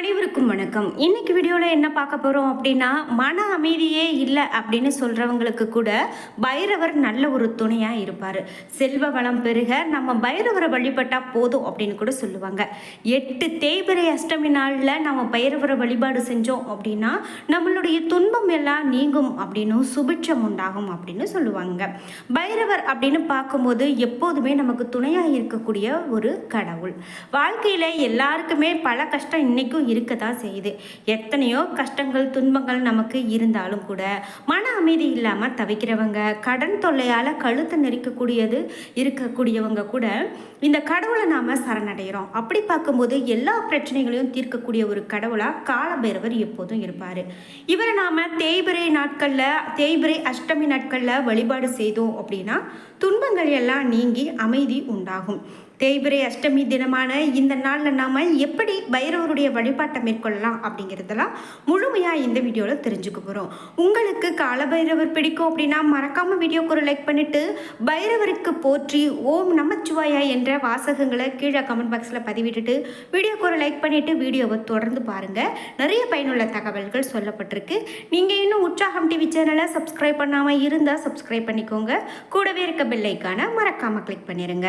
அனைவருக்கும் வணக்கம். இன்னைக்கு வீடியோவில் என்ன பார்க்க போகிறோம் அப்படின்னா மன அமைதியே இல்லை அப்படின்னு சொல்கிறவங்களுக்கு கூட பைரவர் நல்ல ஒரு துணையாக இருப்பார். செல்வ வளம் பெருக நம்ம பைரவரை வழிபட்டால் போதும் அப்படின்னு கூட சொல்லுவாங்க. எட்டு தேய்பிரை அஷ்டமி நாளில் நம்ம பைரவரை வழிபாடு செஞ்சோம் அப்படின்னா நம்மளுடைய துன்பம் எல்லாம் நீங்கும் அப்படின்னு சுபிட்சம் உண்டாகும் அப்படின்னு சொல்லுவாங்க. பைரவர் அப்படின்னு பார்க்கும்போது எப்போதுமே நமக்கு துணையாக இருக்கக்கூடிய ஒரு கடவுள். வாழ்க்கையில் எல்லாருக்குமே பல கஷ்டம் இன்னைக்கும் இருக்க தான் செய்யுது. எத்தனையோ கஷ்டங்கள் துன்பங்கள் நமக்கு இருந்தாலும் கூட மன அமைதி இல்லாமல் தவிக்கிறவங்க கடன் தொல்லையால் கழுத்தை நெரிக்கக்கூடியது இருக்கக்கூடியவங்க கூட இந்த கடவுளை நாம் சரணடைகிறோம் அப்படி பார்க்கும்போது எல்லா பிரச்சனைகளையும் தீர்க்கக்கூடிய ஒரு கடவுளாக காலபைரவர் எப்போதும் இருப்பார். இவரை நாம் தேய்பிரை நாட்களில் தேய்பிரை அஷ்டமி நாட்களில் வழிபாடு செய்தோம் அப்படின்னா துன்பங்கள் எல்லாம் நீங்கி அமைதி உண்டாகும். தேய்பிரை அஷ்டமி தினமான இந்த நாளில் நாம் எப்படி பைரவருடைய வழிபாட்டை மேற்கொள்ளலாம் அப்படிங்கிறதெல்லாம் முழுமையாக இந்த வீடியோவில் தெரிஞ்சுக்க போகிறோம் உங்களுக்கு காலபைரவர் பிடிக்கும் அப்படின்னா மறக்காமல் வீடியோக்கு ஒரு லைக் பண்ணிவிட்டு பைரவருக்கு போற்றி ஓம் நமச்சிவாயா என்ற வாசகங்களை கீழே கமெண்ட் பாக்ஸில் பதிவிட்டுட்டு வீடியோக்கு ஒரு லைக் பண்ணிவிட்டு வீடியோவை தொடர்ந்து பாருங்கள் நிறைய பயனுள்ள தகவல்கள் சொல்லப்பட்டிருக்கு. நீங்கள் இன்னும் உற்சாகம் டிவி சேனலை சப்ஸ்கிரைப் பண்ணாமல் இருந்தால் சப்ஸ்கிரைப் பண்ணிக்கோங்க. கூடவே இருக்க பெல்லைக்கான மறக்காமல் கிளிக் பண்ணிடுங்க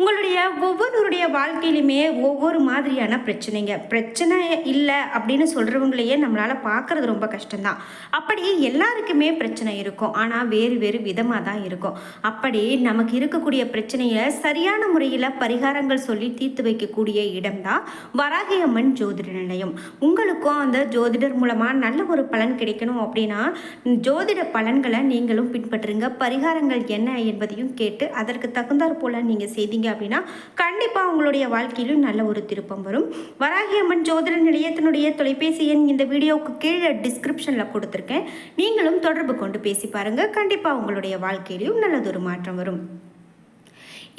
உங்களுடைய ஒவ்வொருவருடைய வாழ்க்கையிலுமே ஒவ்வொரு மாதிரியான பிரச்சனைங்க. பிரச்சனை இல்லை அப்படின்னு சொல்கிறவங்களையே நம்மளால் பார்க்குறது ரொம்ப கஷ்டம்தான். அப்படி எல்லாருக்குமே பிரச்சனை இருக்கும். ஆனால் வேறு வேறு விதமாக தான் இருக்கும். அப்படி நமக்கு இருக்கக்கூடிய பிரச்சனையை சரியான முறையில் பரிகாரங்கள் சொல்லி தீர்த்து வைக்கக்கூடிய இடம்தான் வராகியம்மன் ஜோதிட நிலையம். உங்களுக்கும் அந்த ஜோதிடர் மூலமாக நல்ல ஒரு பலன் கிடைக்கணும் அப்படின்னா ஜோதிட பலன்களை நீங்களும் பின்பற்றுங்க. பரிகாரங்கள் என்ன என்பதையும் கேட்டு அதற்கு தகுந்தாற் போல் நீங்கள் செய்தீங்க அப்படின்னா கண்டிப்பாக உங்களுடைய வாழ்க்கையிலும் நல்ல ஒரு திருப்பம் வரும். வராகி அம்மன் ஜோதிட நிலையத்தினுடைய தொலைபேசி எண் இந்த வீடியோவுக்கு கீழே டிஸ்கிரிப்ஷனில் கொடுத்துருக்கேன். நீங்களும் தொடர்பு கொண்டு பேசி பாருங்கள் கண்டிப்பாக உங்களுடைய வாழ்க்கையிலும் நல்லதொரு மாற்றம் வரும்.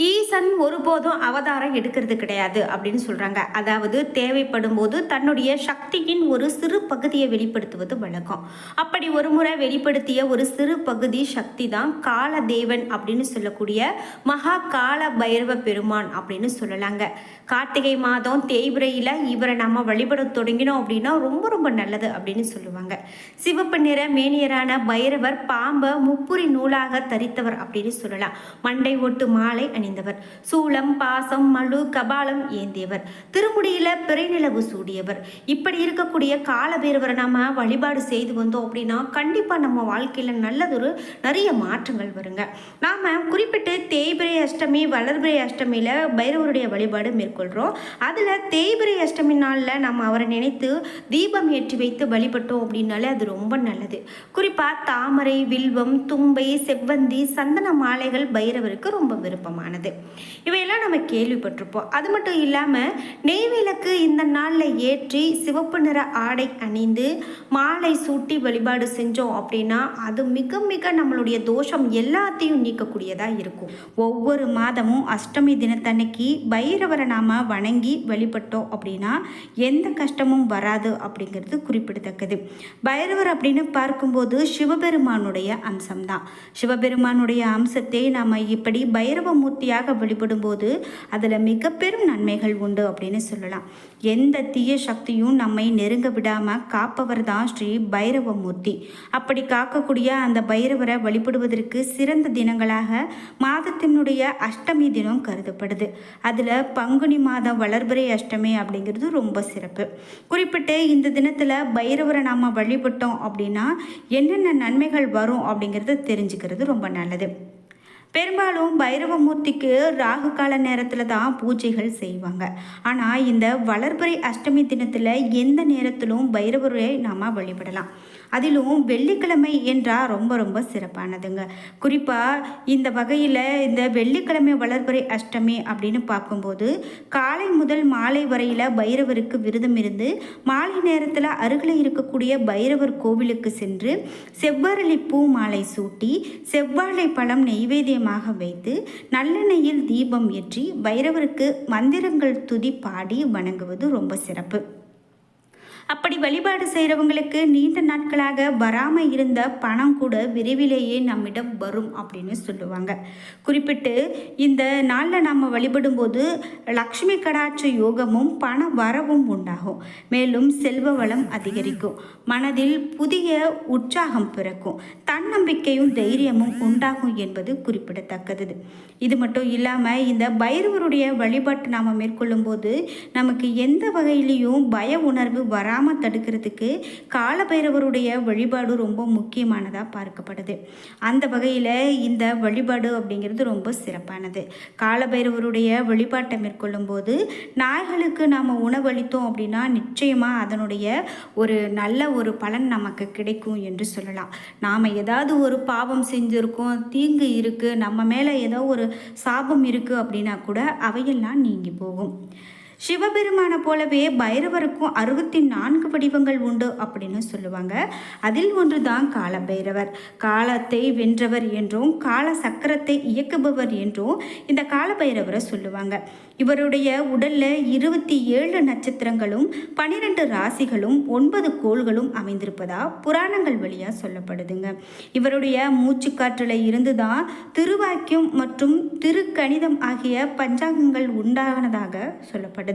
ஈசன் ஒருபோதும் அவதாரம் எடுக்கிறது கிடையாது அப்படின்னு சொல்கிறாங்க அதாவது தேவைப்படும் போது தன்னுடைய சக்தியின் ஒரு சிறு பகுதியை வெளிப்படுத்துவது வழக்கம். அப்படி ஒரு முறை வெளிப்படுத்திய ஒரு சிறு பகுதி சக்தி தான் காலதேவன் அப்படின்னு சொல்லக்கூடிய மகா கால பைரவ பெருமான் அப்படின்னு சொல்லலாங்க. கார்த்திகை மாதம் தேய்பிரையில் இவரை நம்ம வழிபட தொடங்கினோம் அப்படின்னா ரொம்ப ரொம்ப நல்லது அப்படின்னு சொல்லுவாங்க. சிவப்பு நிற மேனியரான பைரவர் பாம்பை முப்புரி நூலாக தரித்தவர் அப்படின்னு சொல்லலாம். மண்டை ஓட்டு மாலை அணி அணிந்தவர் சூளம் பாசம் மழு கபாலம் ஏந்தியவர். திருமுடியில பிறைநிலவு சூடியவர். இப்படி இருக்கக்கூடிய காலபைரவரை நாம வழிபாடு செய்து வந்தோம் அப்படின்னா கண்டிப்பாக நம்ம வாழ்க்கையில் நல்லதொரு நிறைய மாற்றங்கள் வருங்க. நாம் குறிப்பிட்டு தேய்பிரை அஷ்டமி வளர்பிரை அஷ்டமியில் பைரவருடைய வழிபாடு மேற்கொள்கிறோம் அதில் தேய்பிரை அஷ்டமி நாளில் நம்ம அவரை நினைத்து தீபம் ஏற்றி வைத்து வழிபட்டோம் அப்படின்னாலே அது ரொம்ப நல்லது. குறிப்பாக தாமரை வில்வம் தும்பை செவ்வந்தி சந்தன மாலைகள் பைரவருக்கு ரொம்ப விருப்பமானது. இவையெல்லாம் நம்ம கேள்விப்பட்டிருப்போம். அது மட்டும் இல்லாமல் நெய்விளக்கு இந்த நாளில் ஏற்றி சிவப்பு நிற ஆடை அணிந்து மாலை சூட்டி வழிபாடு செஞ்சோம் அப்படின்னா அது மிக மிக நம்மளுடைய தோஷம் எல்லாத்தையும் நீக்கக்கூடியதாக இருக்கும். ஒவ்வொரு மாதமும் அஷ்டமி தினத்தன்னைக்கு பைரவரை நாம் வணங்கி வழிபட்டோம் அப்படின்னா எந்த கஷ்டமும் வராது அப்படிங்கிறது குறிப்பிடத்தக்கது. பைரவர் அப்படின்னு பார்க்கும்போது சிவபெருமானுடைய அம்சம்தான். சிவபெருமானுடைய அம்சத்தை நாம் இப்படி பைரவ மூர்த்தியாக வழிபடும்போது அதில் மிக பெரும் நன்மைகள் உண்டு அப்படின்னு சொல்லலாம். எந்த தீய சக்தியும் நம்மை நெருங்க விடாமல் காப்பவர் தான் ஸ்ரீ பைரவமூர்த்தி. அப்படி காக்கக்கூடிய அந்த பைரவரை வழிபடுவதற்கு சிறந்த தினங்களாக மாதத்தினுடைய அஷ்டமி தினம் கருதப்படுது. அதில் பங்குனி மாதம் வளர்பிறை அஷ்டமி அப்படிங்கிறது ரொம்ப சிறப்பு. குறிப்பிட்டு இந்த தினத்தில் பைரவரை நாம் வழிபட்டோம் அப்படின்னா என்னென்ன நன்மைகள் வரும் அப்படிங்கிறத தெரிஞ்சுக்கிறது ரொம்ப நல்லது. பெரும்பாலும் பைரவமூர்த்திக்கு ராகு கால நேரத்தில் தான் பூஜைகள் செய்வாங்க. ஆனால் இந்த வளர்பிறை அஷ்டமி தினத்தில் எந்த நேரத்திலும் பைரவரை நாம் வழிபடலாம். அதிலும் வெள்ளிக்கிழமை என்றால் ரொம்ப ரொம்ப சிறப்பானதுங்க. குறிப்பாக இந்த வகையில் இந்த வெள்ளிக்கிழமை வளர்பிறை அஷ்டமி அப்படின்னு பார்க்கும்போது காலை முதல் மாலை வரையில் பைரவருக்கு விரதம் இருந்து மாலை நேரத்தில் அருகில் இருக்கக்கூடிய பைரவர் கோவிலுக்கு சென்று செவ்வரளி பூ மாலை சூட்டி செவ்வாழை பழம் நெய்வேத்தியமாக வைத்து நல்லெண்ணெயில் தீபம் ஏற்றி பைரவருக்கு மந்திரங்கள் துதி பாடி வணங்குவது ரொம்ப சிறப்பு. அப்படி வழிபாடு செய்கிறவங்களுக்கு நீண்ட நாட்களாக வராமல் இருந்த பணம் கூட விரைவிலேயே நம்மிடம் வரும் அப்படின்னு சொல்லுவாங்க. குறிப்பிட்டு இந்த நாளில் நம்ம வழிபடும்போது லக்ஷ்மி கடாட்ச யோகமும் பண வரவும் உண்டாகும். மேலும் செல்வ வளம் அதிகரிக்கும். மனதில் புதிய உற்சாகம் பிறக்கும். தன்னம்பிக்கையும் தைரியமும் உண்டாகும் என்பது குறிப்பிடத்தக்கது. இது மட்டும் இல்லாமல் இந்த பைரவருடைய வழிபாட்டு நாம் மேற்கொள்ளும்போது நமக்கு எந்த வகையிலையும் பய உணர்வு வராமல் தடுக்கிறதுக்கு காலபைரவருடைய வழிபாடு ரொம்ப முக்கியமானதாக பார்க்கப்படுது. அந்த வகையில் இந்த வழிபாடு அப்படிங்கிறது ரொம்ப சிறப்பானது. காலபைரவருடைய வழிபாட்டை மேற்கொள்ளும்போது நாய்களுக்கு நாம் உணவளித்தோம் அப்படின்னா நிச்சயமாக அதனுடைய ஒரு நல்ல ஒரு பலன் நமக்கு கிடைக்கும் என்று சொல்லலாம். நாம் ஏதாவது ஒரு பாவம் செஞ்சுருக்கோம் தீங்கு இருக்குது நம்ம மேலே ஏதோ ஒரு சாபம் இருக்குது அப்படின்னா கூட அவையெல்லாம் நீங்கி போகும். சிவபெருமானை போலவே பைரவருக்கும் அறுபத்தி நான்கு வடிவங்கள் உண்டு அப்படின்னு சொல்லுவாங்க. அதில் ஒன்று தான் காலபைரவர். காலத்தை வென்றவர் என்றும் கால சக்கரத்தை இயக்குபவர் என்றும் இந்த காலபைரவரை சொல்லுவாங்க. இவருடைய உடல்ல இருபத்தி ஏழு நட்சத்திரங்களும் பனிரெண்டு ராசிகளும் ஒன்பது கோள்களும் அமைந்திருப்பதா புராணங்கள் வழியாக சொல்லப்படுதுங்க. இவருடைய மூச்சுக்காற்றில் இருந்து தான் திருவாக்கியம் மற்றும் திருக்கணிதம் ஆகிய பஞ்சாங்கங்கள் உண்டானதாக சொல்லப்படுது.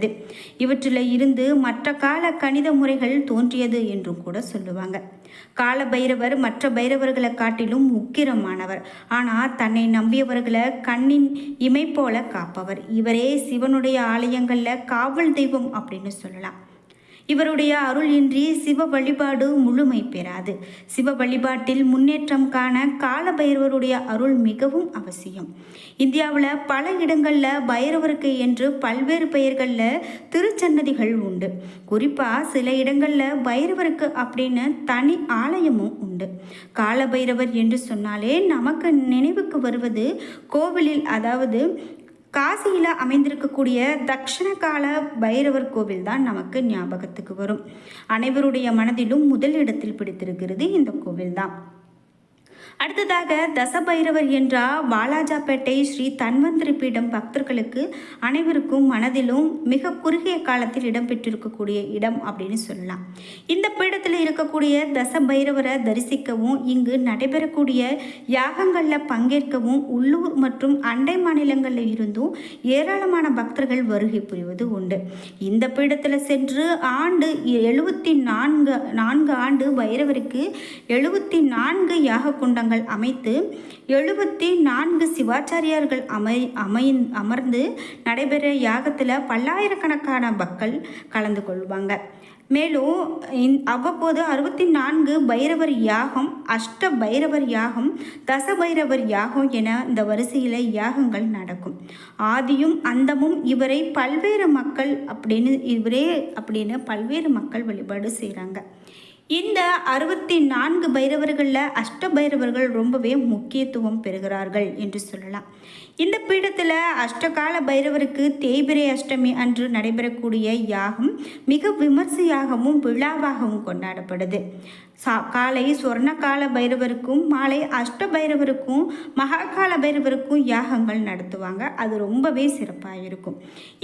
இவற்றில் இருந்து மற்ற கால கணித முறைகள் தோன்றியது என்றும் கூட சொல்லுவாங்க. கால பைரவர் மற்ற பைரவர்களை காட்டிலும் உக்கிரமானவர். ஆனால் தன்னை நம்பியவர்களை கண்ணின் இமை போல காப்பவர். இவரே சிவனுடைய ஆலயங்களில் காவல் தெய்வம் அப்படின்னு சொல்லலாம். இவருடைய அருள் இன்றி சிவ வழிபாடு முழுமை பெறாது. சிவ வழிபாட்டில் முன்னேற்றம் காண கால பைரவருடைய அருள் மிகவும் அவசியம். இந்தியாவில் பல இடங்களில் பைரவருக்கு என்று பல்வேறு பெயர்களில் திருச்சன்னதிகள் உண்டு. குறிப்பாக சில இடங்களில் பைரவருக்கு அப்படின்னு தனி ஆலயமும் உண்டு. கால பைரவர் என்று சொன்னாலே நமக்கு நினைவுக்கு வருவது கோவிலில் அதாவது காசியில் அமைந்திருக்கக்கூடிய தக்ஷணகால பைரவர் கோவில் தான் நமக்கு ஞாபகத்துக்கு வரும். அனைவருடைய மனதிலும் முதல் இடத்தில் பிடித்திருக்கிறது இந்த கோவில் தான் அடுத்ததாக தசபைரவர் என்றால் வாலாஜாப்பேட்டை ஸ்ரீ தன்வந்திரி பீடம் பக்தர்களுக்கு அனைவருக்கும் மனதிலும் மிக குறுகிய காலத்தில் இடம்பெற்றிருக்கக்கூடிய இடம் அப்படின்னு சொல்லலாம். இந்த பீடத்தில் இருக்கக்கூடிய தசபைரவரை தரிசிக்கவும் இங்கு நடைபெறக்கூடிய யாகங்களில் பங்கேற்கவும் உள்ளூர் மற்றும் அண்டை மாநிலங்களில் இருந்தும் ஏராளமான பக்தர்கள் வருகை புரிவது உண்டு. இந்த பீடத்தில் சென்று ஆண்டு எழுபத்தி நான்கு நான்கு ஆண்டு பைரவருக்கு எழுபத்தி நான்கு யாக குண்டங்கள் அமைத்து எழுபத்தி நான்கு சிவாச்சாரியார்கள் அமை அமை அமர்ந்து நடைபெற யாகத்தில் பல்லாயிரக்கணக்கான மக்கள் கலந்து கொள்வாங்க. மேலும் இந் அவ்வப்போது அறுபத்தி நான்கு பைரவர் யாகம் அஷ்ட பைரவர் யாகம் தச பைரவர் யாகம் என இந்த வரிசையில் யாகங்கள் நடக்கும். ஆதியும் அந்தமும் இவரை பல்வேறு மக்கள் அப்படின்னு இவரே அப்படின்னு பல்வேறு மக்கள் வழிபாடு செய்கிறாங்க இந்த அறுபத்தி நான்கு பைரவர்களில் அஷ்ட பைரவர்கள் ரொம்பவே முக்கியத்துவம் பெறுகிறார்கள் என்று சொல்லலாம். இந்த பீடத்தில் அஷ்டகால பைரவருக்கு தேய்பிரை அஷ்டமி அன்று நடைபெறக்கூடிய யாகம் மிக விமர்சையாகவும் விழாவாகவும் கொண்டாடப்படுது. சா காலை சொர்ணகால பைரவருக்கும் மாலை அஷ்ட பைரவருக்கும் மகாகால பைரவருக்கும் யாகங்கள் நடத்துவாங்க. அது ரொம்பவே சிறப்பாக இருக்கும்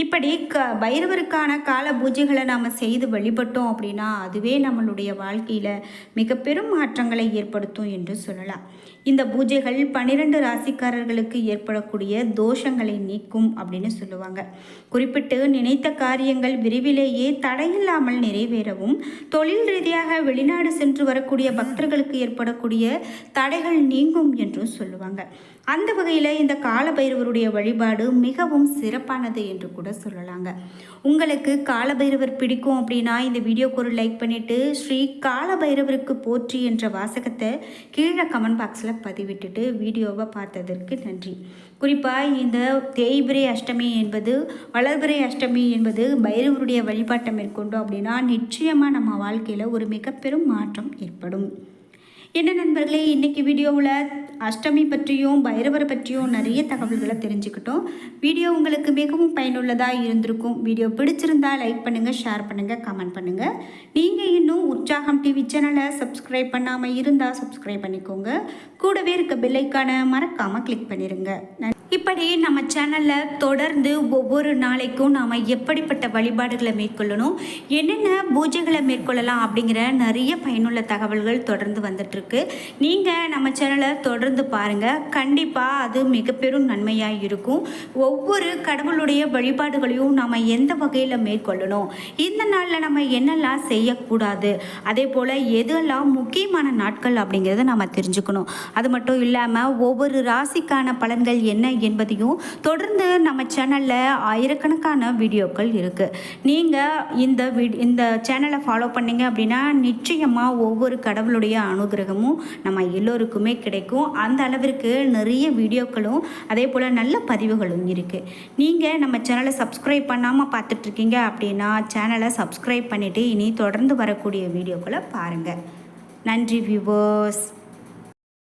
இப்படி க பைரவருக்கான கால பூஜைகளை நாம் செய்து வழிபட்டோம் அப்படின்னா அதுவே நம்மளுடைய வாழ்க்கையில் மிக பெரும் மாற்றங்களை ஏற்படுத்தும் என்று சொல்லலாம். இந்த பூஜைகள் பன்னிரண்டு ராசிக்காரர்களுக்கு ஏற்படக்கூடிய தோஷங்களை நீக்கும் அப்படின்னு சொல்லுவாங்க. குறிப்பிட்டு நினைத்த காரியங்கள் விரைவிலேயே தடையில்லாமல் நிறைவேறவும் தொழில் ரீதியாக வெளிநாடு சென்று வரக்கூடிய பக்தர்களுக்கு ஏற்படக்கூடிய தடைகள் நீங்கும் என்றும் சொல்லுவாங்க. அந்த வகையில் இந்த காலபைரவருடைய வழிபாடு மிகவும் சிறப்பானது என்று கூட சொல்லலாங்க. உங்களுக்கு காலபைரவர் பிடிக்கும் அப்படின்னா இந்த வீடியோக்கு ஒரு லைக் பண்ணிவிட்டு ஸ்ரீ காலபைரவருக்கு போற்றி என்ற வாசகத்தை கீழே கமெண்ட் பாக்ஸில் பதிவிட்டுட்டு வீடியோவை பார்த்ததற்கு நன்றி. குறிப்பாக இந்த தேய்பிரை அஷ்டமி என்பது வளர்பிரை அஷ்டமி என்பது பைரவருடைய வழிபாட்டை மேற்கொண்டோம் அப்படின்னா நிச்சயமாக நம்ம வாழ்க்கையில் ஒரு மிக பெரும் மாற்றம் ஏற்படும். என்ன நண்பர்களே இன்றைக்கி வீடியோவில் அஷ்டமி பற்றியும் பைரவரை பற்றியும் நிறைய தகவல்களை தெரிஞ்சுக்கிட்டோம். வீடியோ உங்களுக்கு மிகவும் பயனுள்ளதாக இருந்திருக்கும். வீடியோ பிடிச்சிருந்தா லைக் பண்ணுங்கள் ஷேர் பண்ணுங்கள் கமெண்ட் பண்ணுங்கள் நீங்கள் இன்னும் உற்சாகம் டிவி சேனலை சப்ஸ்கிரைப் பண்ணாமல் இருந்தால் சப்ஸ்கிரைப் பண்ணிக்கோங்க. கூடவே இருக்க பெல்லைக்கான மறக்காமல் கிளிக் பண்ணிடுங்க நன்றி. இப்படி நம்ம சேனலில் தொடர்ந்து ஒவ்வொரு நாளைக்கும் நாம் எப்படிப்பட்ட வழிபாடுகளை மேற்கொள்ளணும் என்னென்ன பூஜைகளை மேற்கொள்ளலாம் அப்படிங்கிற நிறைய பயனுள்ள தகவல்கள் தொடர்ந்து வந்துட்டுருக்கு. நீங்கள் நம்ம சேனலை தொடர்ந்து பாருங்கள் கண்டிப்பாக அது மிக பெரும் நன்மையாக இருக்கும். ஒவ்வொரு கடவுளுடைய வழிபாடுகளையும் நாம் எந்த வகையில் மேற்கொள்ளணும் இந்த நாளில் நம்ம என்னெல்லாம் செய்யக்கூடாது அதே போல் எதெல்லாம் முக்கியமான நாட்கள் அப்படிங்கிறத நம்ம தெரிஞ்சுக்கணும். அது மட்டும் இல்லாமல் ஒவ்வொரு ராசிக்கான பலன்கள் என்ன என்பதையும் தொடர்ந்து நம்ம சேனலில் ஆயிரக்கணக்கான வீடியோக்கள் இருக்குது நீங்கள் இந்த வீட் இந்த சேனலை ஃபாலோ பண்ணீங்க அப்படின்னா நிச்சயமாக ஒவ்வொரு கடவுளுடைய அனுகிரகமும் நம்ம எல்லோருக்குமே கிடைக்கும். அந்த அளவிற்கு நிறைய வீடியோக்களும் அதே போல் நல்ல பதிவுகளும் இருக்குது நீங்கள் நம்ம சேனலை சப்ஸ்கிரைப் பண்ணாமல் பார்த்துட்ருக்கீங்க அப்படின்னா சேனலை சப்ஸ்கிரைப் பண்ணிவிட்டு இனி தொடர்ந்து வரக்கூடிய வீடியோக்களை பாருங்கள் நன்றி வியூவர்ஸ்